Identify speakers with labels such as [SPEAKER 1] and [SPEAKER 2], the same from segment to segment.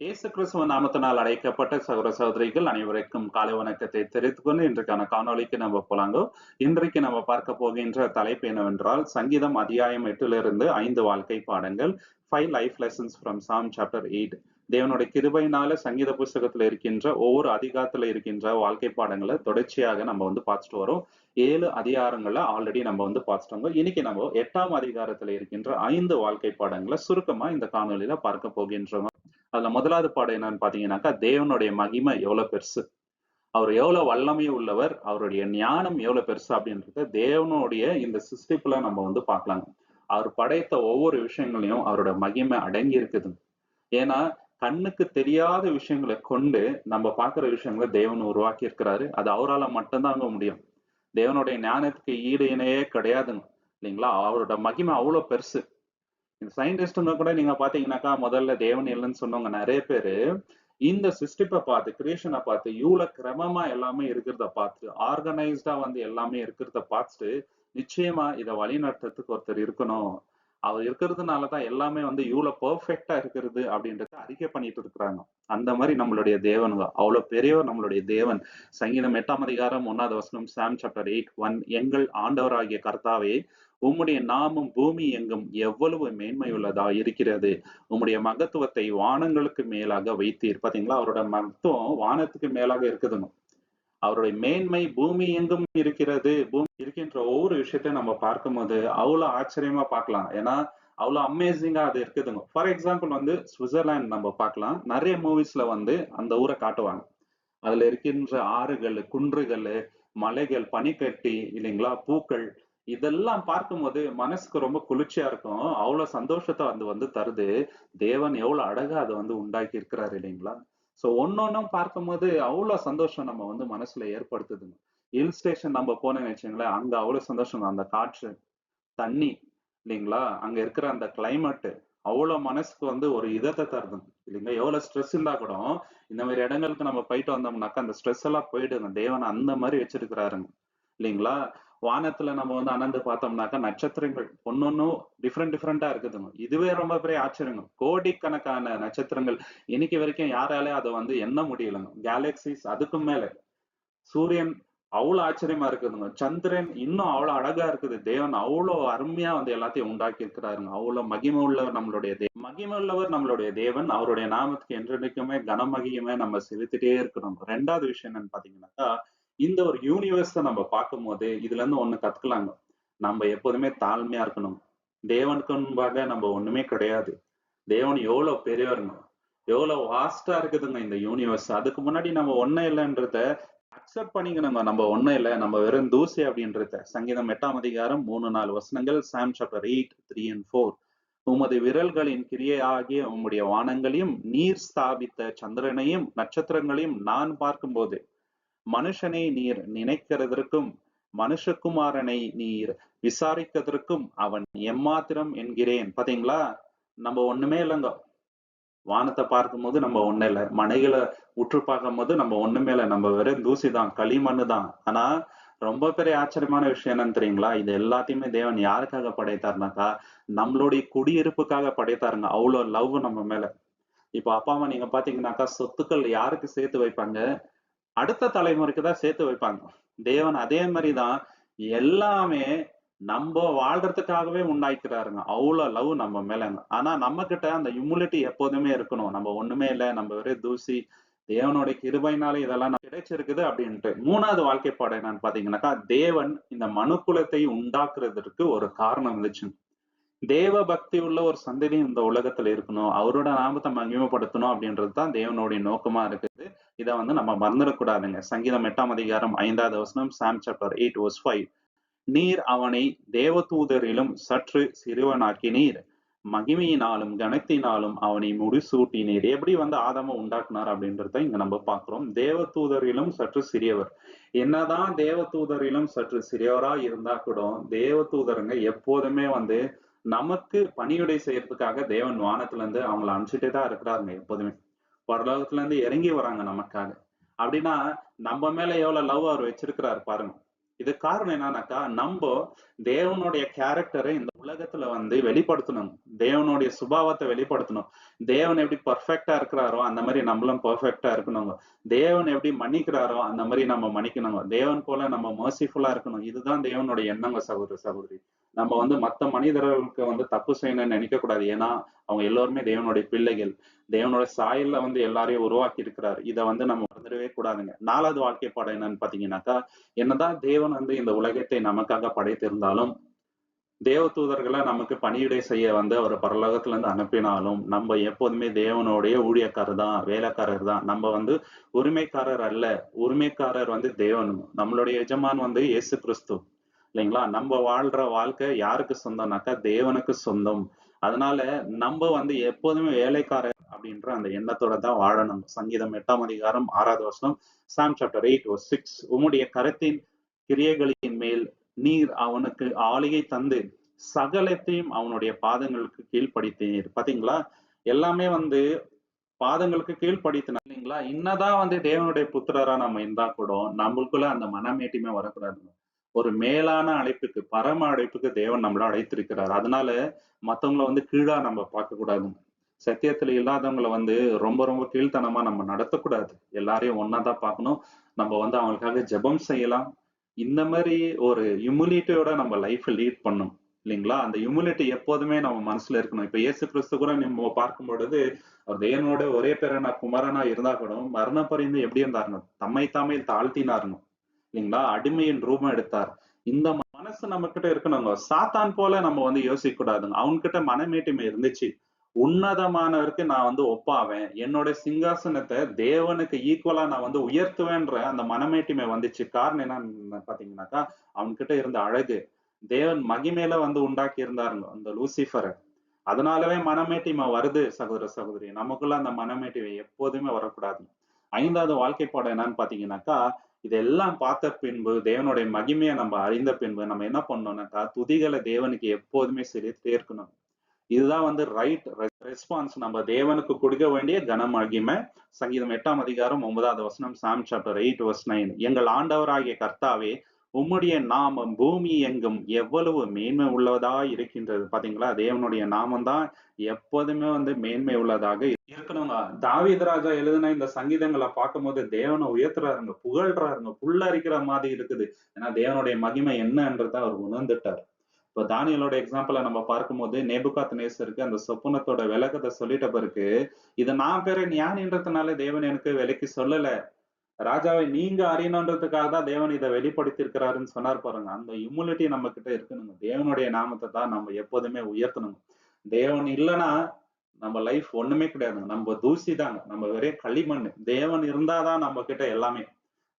[SPEAKER 1] இயேசு கிறிஸ்துவ நாமத்தினால் அழைக்கப்பட்ட சகோதர சகோதரிகள் அனைவருக்கும் காலை வணக்கத்தை தெரிவித்துக் கொண்டு இன்றைக்கான காணொளிக்கு நம்ம போலாங்க. இன்றைக்கு நம்ம பார்க்க போகின்ற தலைப்பு என்னவென்றால் சங்கீதம் அத்தியாயம் எட்டிலிருந்து ஐந்து வாழ்க்கை பாடங்கள் five life lessons from psalm chapter eight தேவனுடைய கிருபையினால சங்கீத புஸ்தகத்துல இருக்கின்ற ஒவ்வொரு அதிகாரத்துல இருக்கின்ற வாழ்க்கை பாடங்களை தொடர்ச்சியாக நம்ம வந்து பார்த்துட்டு வரோம். ஏழு அதிகாரங்களை ஆல்ரெடி நம்ம வந்து பார்த்துட்டோங்க. இன்னைக்கு நம்ம எட்டாம் அதிகாரத்துல இருக்கின்ற ஐந்து வாழ்க்கை பாடங்களை சுருக்கமா இந்த காணொலியில பார்க்க போகின்றோம். அதுல முதலாவது பாடம் என்னன்னு பாத்தீங்கன்னாக்கா தேவனுடைய மகிமை எவ்வளவு பெருசு. அவர் எவ்வளவு வல்லமை உள்ளவர் அவருடைய ஞானம் எவ்வளவு பெருசு அப்படின்றத தேவனுடைய இந்த சிஸ்டிப்புல நம்ம வந்து பார்க்கலாங்க. அவர் படைத்த ஒவ்வொரு விஷயங்களையும் அவரோட மகிமை அடங்கி இருக்குது. ஏன்னா கண்ணுக்கு தெரியாத விஷயங்களை கொண்டு நம்ம பார்க்குற விஷயங்களை தேவன் உருவாக்கி இருக்கிறாரு. அது அவரால் மட்டும்தாங்க முடியும். தேவனுடைய ஞானத்துக்கு ஈடு இணையே கிடையாதுங்க. இல்லைங்களா? அவரோட மகிமை அவ்வளோ பெருசு. இந்த சயின்டிஸ்ட்னு கூட நீங்க பாத்தீங்கன்னாக்கா முதல்ல தேவன் இல்லைன்னு சொன்னவங்க நிறைய பேரு இந்த சிஸ்டிப்பை பார்த்து கிரியேஷனை பார்த்து யூல கிரமமா எல்லாமே இருக்கிறத பார்த்து ஆர்கனைஸ்டா வந்து எல்லாமே இருக்கிறத பார்த்துட்டு நிச்சயமா இதை வழிநடத்துறதுக்கு ஒருத்தர் இருக்கணும். அவர் இருக்கிறதுனாலதான் எல்லாமே வந்து இவ்வளவு பெர்ஃபெக்டா இருக்கிறது அப்படின்றத அறிக்கை பண்ணிட்டு இருக்கிறாங்க. அந்த மாதிரி நம்மளுடைய தேவனுங்க அவ்வளவு பெரியவர் நம்மளுடைய தேவன். சங்கீதம் எட்டாம் அதிகாரம் ஒன்னாவது வசனம் சாம் சாப்டர் எயிட் ஒன் எங்கள் ஆண்டவராகிய கர்த்தாவே உம்முடைய நாமம் பூமி எங்கும் எவ்வளவு மேன்மையுள்ளதா இருக்கிறது. உம்முடைய மகத்துவத்தை வானங்களுக்கு மேலாக வைத்தீர். பாத்தீங்களா? அவரோட மகத்துவம் வானத்துக்கு மேலாக இருக்குதுங்க. அவருடைய மேன்மை பூமி எங்கும் இருக்கிறது. பூமி இருக்கின்ற ஒவ்வொரு விஷயத்தையும் நம்ம பார்க்கும்போது அவ்வளவு ஆச்சரியமா பார்க்கலாம். ஏன்னா அவ்வளவு அமேசிங்கா அது இருக்குதுங்க. ஃபார் எக்ஸாம்பிள் வந்து சுவிட்சர்லாந்து நம்ம பார்க்கலாம். நிறைய மூவிஸ்ல வந்து அந்த ஊரை காட்டுவாங்க. அதுல இருக்கின்ற ஆறுகள் குன்றுகள் மலைகள் பனிக்கட்டி இல்லைங்களா பூக்கள் இதெல்லாம் பார்க்கும்போது மனசுக்கு ரொம்ப குளிர்ச்சியா இருக்கும். அவ்வளவு சந்தோஷத்தை வந்து வந்து தருது. தேவன் எவ்வளவு அழகா அதை வந்து உண்டாக்கி இருக்கிறாரு இல்லைங்களா? சோ ஒன்னொன்னும் பார்க்கும்போது அவ்வளவு சந்தோஷம் நம்ம வந்து மனசுல ஏற்படுத்துதுங்க. ஹில் ஸ்டேஷன் நம்ம போனோம்னு வச்சுங்களேன் அங்க அவ்வளவு சந்தோஷம். அந்த காற்று தண்ணி இல்லைங்களா? அங்க இருக்கிற அந்த கிளைமேட் அவ்வளவு மனசுக்கு வந்து ஒரு இதத்தை தருதுங்க. இல்லைங்களா? எவ்வளோ ஸ்ட்ரெஸ் இருந்தா கூட இந்த மாதிரி இடங்களுக்கு நம்ம போயிட்டு வந்தோம்னாக்கா அந்த ஸ்ட்ரெஸ் எல்லாம் போயிடுங்க. தேவன் அந்த மாதிரி வச்சிருக்கிறாருங்க. இல்லைங்களா? வானத்துல நம்ம வந்து அனந்து பார்த்தோம்னாக்கா நட்சத்திரங்கள் ஒன்னொன்னும் டிஃப்ரெண்ட் டிஃப்ரெண்டா இருக்குதுங்க இதுவே ரொம்ப பெரிய ஆச்சரியங்க கோடிக்கணக்கான நட்சத்திரங்கள். இன்னைக்கு வரைக்கும் யாராலே அதை வந்து எண்ண முடியலங்க. கேலக்சிஸ் அதுக்கும் மேல. சூரியன் அவ்வளவு ஆச்சரியமா இருக்குதுங்க. சந்திரன் இன்னும் அவ்வளவு அழகா இருக்குது. தேவன் அவ்வளவு அருமையா வந்து எல்லாத்தையும் உண்டாக்கி இருக்கிறாருங்க அவ்வளவு மகிமை உள்ளவர் நம்மளுடைய தேவன். மகிமை உள்ளவர் நம்மளுடைய தேவன். அவருடைய நாமத்துக்கு என்றென்றைக்குமே கனமகியுமே நம்ம செலுத்திட்டே இருக்கணும். ரெண்டாவது விஷயம் என்னன்னு பாத்தீங்கன்னாக்கா இந்த ஒரு யூனிவர்ஸை நம்ம பார்க்கும் போது இதுல இருந்து ஒண்ணு கத்துக்கலாங்க. நம்ம எப்போதுமே தாழ்மையா இருக்கணும். தேவனுக்கு முன்பாக நம்ம ஒண்ணுமே கிடையாது. தேவன் எவ்வளவு பெரியவருங்க எவ்வளவு வாஸ்டா இருக்குதுங்க இந்த யூனிவர்ஸ் அதுக்கு முன்னாடி நம்ம ஒன்னும் இல்லைன்றத அக்செப்ட் பண்ணிக்கணுங்க. நம்ம ஒண்ணு இல்லை. நம்ம வெறும் தூசி அப்படின்றத. சங்கீதம் எட்டாம் அதிகாரம் மூணு நாலு வசனங்கள் psalm chapter eight three and four உமது விரல்களின் கிரியை ஆகிய உம்முடைய வானங்களையும் நீர் ஸ்தாபித்த சந்திரனையும் நட்சத்திரங்களையும் நான் பார்க்கும்போது மனுஷனை நீர் நினைக்கிறதற்கும் மனுஷகுமாரனை நீர் விசாரிக்கிறதற்கும் அவன் எம்மாத்திரம் என்கிறேன். பாத்தீங்களா? நம்ம ஒண்ணுமே இல்லைங்க. வானத்தை பார்க்கும் போது நம்ம ஒண்ணு இல்லை. மனைகளை உற்று பார்க்கும் போது நம்ம ஒண்ணுமே இல்லை. நம்ம வெறும் தூசி தான் களிமண்ணு தான். ஆனா ரொம்ப பெரிய ஆச்சரியமான விஷயம் என்னன்னு தெரியுங்களா? இது எல்லாத்தையுமே தேவன் யாருக்காக படைத்தாருனாக்கா நம்மளுடைய குடியிருப்புக்காக படைத்தாருங்க. அவ்வளவு லவ் நம்ம மேல. இப்போ அப்பா அம்மா நீங்க பாத்தீங்கன்னாக்கா சொத்துக்கள் யாருக்கு சேர்த்து வைப்பாங்க? அடுத்த தலைமுறைக்கு தான் சேர்த்து வைப்பாங்க. தேவன் அதே மாதிரிதான் எல்லாமே நம்ம வாழ்றதுக்காகவே உண்டாக்கிறாருங்க. அவ்வளவு லவ் நம்ம மேலங்க. ஆனா நம்ம கிட்ட அந்த இம்யூனிட்டி எப்போதுமே இருக்கணும். நம்ம ஒண்ணுமே இல்லை நம்ம ஒரே தூசி தேவனுடைய கிருபைனால இதெல்லாம் கிடைச்சிருக்குது அப்படின்ட்டு. மூணாவது வாழ்க்கை பாடம் என்னன்னு பாத்தீங்கன்னாக்கா தேவன் இந்த மனுக்குலத்தை உண்டாக்குறதற்கு ஒரு காரணம் இருந்துச்சு தேவ பக்தி உள்ள ஒரு சந்ததி இந்த உலகத்துல இருக்கணும். அவரோட நாமத்தை மகிமைப்படுத்தணும் அப்படின்றது தான் தேவனுடைய நோக்கமா இருக்குது. இதை வந்து நம்ம மறந்துடக்கூடாதுங்க. சங்கீதம் எட்டாம் அதிகாரம் ஐந்தாவது வசனம் psalm chapter eight verse five நீர் அவனை தேவதூதரிலும் சற்று சிறுவனாக்கினீர் மகிமையினாலும் கணத்தினாலும் அவனை முடிசூட்டினீர். எப்படி வந்து ஆதாம உண்டாக்குனார் அப்படின்றத இங்க நம்ம பாக்குறோம் தேவதூதரிலும் சற்று சிறியவர். என்னதான் தேவதூதரிலும் சற்று சிறியவரா இருந்தா கூட தேவதூதருங்க எப்போதுமே வந்து நமக்கு பணியுடை செய்யறதுக்காக தேவன் வானத்துல இருந்து அவங்களை அனுப்பிச்சுட்டே தான் இருக்கிறாருங்க எப்போதுமே. பரலோகத்துல இருந்து இறங்கி வராங்க நமக்காக. அப்படின்னா நம்ம மேல எவ்வளவு லவ் அவர் வச்சிருக்கிறாரு பாருங்க. இது காரணம் என்னன்னாக்கா நம்ம தேவனுடைய கேரக்டரை இந்த உலகத்துல வந்து வெளிப்படுத்தணும். தேவனுடைய சுபாவத்தை வெளிப்படுத்தணும். தேவன் எப்படி பர்ஃபெக்டா இருக்கிறாரோ அந்த மாதிரி நம்மளும் பர்ஃபெக்டா இருக்கணுங்க. தேவன் எப்படி மன்னிக்கிறாரோ அந்த மாதிரி நம்ம மன்னிக்கணுங்க. தேவன் போல நம்ம மர்சிஃபுல்லா இருக்கணும். இதுதான் தேவனுடைய எண்ணங்க சகோதர சகோதரி. நம்ம வந்து மற்ற மனிதர்களுக்கு வந்து தப்பு செய்யணும்னு நினைக்க கூடாது ஏன்னா அவங்க எல்லோருமே தேவனுடைய பிள்ளைகள். தேவனோட சாயல்ல வந்து எல்லாரையும் உருவாக்கி இருக்கிறார் இதை வந்து நம்ம மறந்துடவே கூடாதுங்க. நாலாவது வாழ்க்கை பாடம் என்னன்னு பாத்தீங்கன்னாக்கா என்னதான் தேவன் வந்து இந்த உலகத்தை நமக்காக படைத்திருந்தாலும் தேவ தூதர்களை நமக்கு பணியிடை செய்ய வந்து அவர் பரலோகத்துல இருந்து அனுப்பினாலும் நம்ம எப்போதுமே தேவனுடைய ஊழியக்காரர் தான் வேலைக்காரர் தான். நம்ம வந்து உரிமைக்காரர் அல்ல. உரிமைக்காரர் வந்து தேவன். நம்மளுடைய எஜமான் வந்து இயேசு கிறிஸ்து. இல்லைங்களா? நம்ம வாழ்ற வாழ்க்கை யாருக்கு சொந்தம்னாக்கா தேவனுக்கு சொந்தம். அதனால நம்ம வந்து எப்போதுமே வேலைக்காரர் அப்படின்ற அந்த எண்ணத்தோட தான் வாழணும். சங்கீதம் எட்டாம் அதிகாரம் ஆறாவது வருஷம் சாம் சாப்டர் எயிட் சிக்ஸ் உம்முடைய கருத்தின் கிரியைகளின் மேல் நீர் அவனுக்கு ஆளிகை தந்து சகலத்தையும் அவனுடைய பாதங்களுக்கு கீழ்ப்படுத்தினீர் பாத்தீங்களா? எல்லாமே வந்து பாதங்களுக்கு கீழ்ப்படுத்தின இல்லைங்களா? இன்னதான் வந்து தேவனுடைய புத்திரரா நம்ம இருந்தா கூட நம்மளுக்குள்ள அந்த மனமேட்டியுமே வரக்கூடாதுங்க ஒரு மேலான அழைப்புக்கு பரம அழைப்புக்கு தேவன் நம்மள அழைத்திருக்கிறார். அதனால மத்தவங்கள வந்து கீழா நம்ம பார்க்க கூடாதுங்க சத்தியத்துல இல்லாதவங்களை வந்து ரொம்ப ரொம்ப கீழ்த்தனமா நம்ம நடத்தக்கூடாது. எல்லாரையும் ஒன்னாதான் பார்க்கணும். நம்ம வந்து அவங்களுக்காக ஜெபம் செய்யலாம். இந்த மாதிரி ஒரு ஹியூமிலிட்டியோட நம்ம லைஃப் லீட் பண்ணும் இல்லைங்களா? அந்த ஹியூமிலிட்டி எப்போதுமே நம்ம மனசுல இருக்கணும். இப்ப இயேசு கிறிஸ்து கூட நம்ம பார்க்கும் பொழுது அவர் தேவனோட ஒரே பேரனா குமாரனா இருந்தா கூட மரண பரிந்து எப்படி இருந்தாருங்க தம்மை தாமே தாழ்த்தினாருங்க இல்லைங்களா? அடிமையின் ரூபம் எடுத்தார். இந்த மனசு நம்ம கிட்ட இருக்கணுங்க. சாத்தான் போல நம்ம வந்து யோசிக்க கூடாதுங்க அவன்கிட்ட மனமேட்டுமை இருந்துச்சு. உன்னதமானவருக்கு நான் வந்து ஒப்பாவேன். என்னோட சிங்காசனத்தை தேவனுக்கு ஈக்குவலா நான் வந்து உயர்த்துவேன்ற அந்த மனமேட்டிமை வந்துச்சு. காரணம் என்னன்னு பாத்தீங்கன்னாக்கா அவன்கிட்ட இருந்த அழகு. தேவன் மகிமேல வந்து உண்டாக்கி இருந்தாருங்க அந்த லூசிஃபரை. அதனாலவே மனமேட்டிமை வருது சகோதர சகோதரி நமக்குள்ள அந்த மனமேட்டிமை எப்போதுமே வரக்கூடாது. ஐந்தாவது வாழ்க்கை பாடம் என்னன்னு பாத்தீங்கன்னாக்கா இதெல்லாம் பார்த்த பின்பு தேவனுடைய மகிமையை நம்ம அறிந்த பின்பு நம்ம என்ன பண்ணோம்னாக்கா துதிகளை தேவனுக்கு எப்போதுமே செலுத்தே இருக்கணும். இதுதான் வந்து ரைட் ரெஸ்பான்ஸ் நம்ம தேவனுக்கு கொடுக்க வேண்டிய கன மகிமை சங்கீதம் எட்டாம் அதிகாரம் ஒன்பதாவது வசனம் psalm chapter eight verse nine எங்கள் ஆண்டவராகிய கர்த்தாவே உம்முடைய நாமம் பூமி எங்கும் எவ்வளவு மேன்மை உள்ளதா இருக்கின்றது. பாத்தீங்களா? தேவனுடைய நாமம் தான் எப்போதுமே வந்து மேன்மை உள்ளதாக இருக்கணுங்க. தாவீது ராஜா எழுதின இந்த சங்கீதங்களை பார்க்கும்போது தேவனை உயர்த்துறாருங்க புகழ்றாருங்க புல்லரிக்கிற மாதிரி இருக்குது. ஏன்னா தேவனுடைய மகிமை என்னன்றதை அவர் உணர்ந்துட்டார். இப்போ தானியலோட எக்ஸாம்பிள நம்ம பார்க்கும்போது நேபுகாத் நேசருக்கு அந்த சொப்புனத்தோட விளக்கத்தை சொல்லிட்ட பிறகு இதை நான் பேர ஞானின்றதுனால தேவன் எனக்கு விலைக்கு சொல்லல. ராஜாவை நீங்க அறியணுன்றதுக்காக தான் தேவன் இதை வெளிப்படுத்தி இருக்கிறாருன்னு சொன்னார் பாருங்க. அந்த இம்யூனிட்டி நம்ம கிட்ட இருக்கணுங்க. தேவனுடைய நாமத்தை தான் நம்ம எப்போதுமே உயர்த்தணுங்க. தேவன் இல்லைன்னா நம்ம லைஃப் ஒண்ணுமே கிடையாதுங்க. நம்ம தூசி தாங்க நம்ம வெறும் களிமண். தேவன் இருந்தாதான் நம்ம கிட்ட எல்லாமே.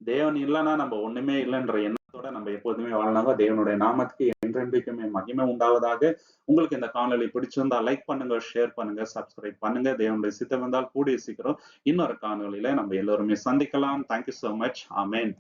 [SPEAKER 1] தேவன் இல்லைன்னா நம்ம ஒண்ணுமே இல்லைன்ற எண்ணத்தோட நம்ம எப்போதுமே வாழ்னாங்க தேவனுடைய நாமத்துக்கு என்றென்றைக்குமே மகிமை உண்டாவதாக. உங்களுக்கு இந்த காணொலி பிடிச்சிருந்தா லைக் பண்ணுங்க ஷேர் பண்ணுங்க சப்ஸ்கிரைப் பண்ணுங்க. தேவனுடைய சித்தம் வந்தால் கூடிய சீக்கிரம் இன்னொரு காணொலியில நம்ம எல்லோருமே சந்திக்கலாம். தேங்க்யூ சோ மச் ஆமேன்